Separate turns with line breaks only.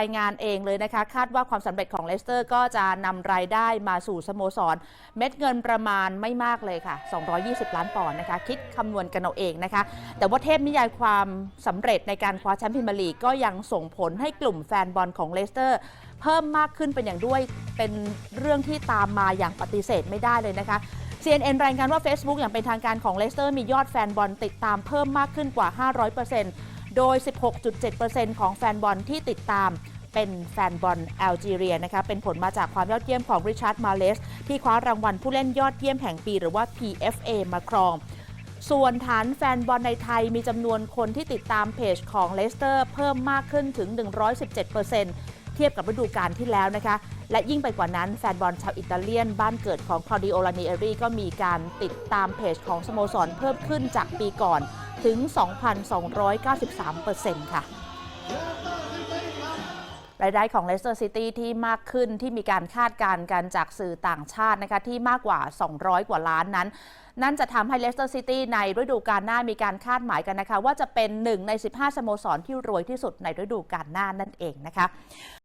รายงานเองเลยนะคะ คาดว่าความสำเร็จของเลสเตอร์ก็จะนำรายได้มาสู่สโมสร เม็ดเงินประมาณไม่มากเลยค่ะ 220 ล้านปอนด์นะคะ คิดคำนวณกันเอาเองนะคะ แต่ว่าเทพนิยายความสำเร็จในการคว้าแชมป์พรีเมียร์ลีกก็ยังส่งผลให้กลุ่มแฟนบอลของเลสเตอร์ เพิ่มมากขึ้นเป็นอย่างด้วยเป็นเรื่องที่ตามมาอย่างปฏิเสธไม่ได้เลยนะคะ CNN รายงานว่า Facebook อย่างเป็นทางการของเลสเตอร์มียอดแฟนบอลติดตามเพิ่มมากขึ้นกว่า 500% โดย 16.7%ของแฟนบอลที่ติดตามเป็นแฟนบอลแอลจีเรียนะคะเป็นผลมาจากความยอดเยี่ยมของริชาร์ดมาเลสที่คว้ารางวัลผู้เล่นยอดเยี่ยมแห่งปีหรือว่า PFA มาครอง ส่วนฐานแฟนบอลในไทยมีจำนวนคนที่ติดตามเพจของเลสเตอร์เพิ่มมากขึ้นถึง 117%เทียบกับฤดูกาลที่แล้วนะคะ และยิ่งไปกว่านั้นแฟนบอลชาวอิตาเลียน บ้านเกิดของคลอดิโอลานิเอรีก็มีการติดตามเพจของสโมสรเพิ่มขึ้นจากปีก่อน ถึง 2,293%ค่ะรายได้ของเลสเตอร์ซิตี้ที่มากขึ้นที่มีการคาดการณ์กันจากสื่อต่างชาตินะคะที่มากกว่า 200 กว่าล้านนั้น นั่นจะทำให้เลสเตอร์ซิตี้ในฤดูกาลหน้ามีการคาดหมายกันนะคะ ว่าจะเป็นหนึ่งใน 15 สโมสรที่รวยที่สุดในฤดูกาลหน้านั่นเองนะคะ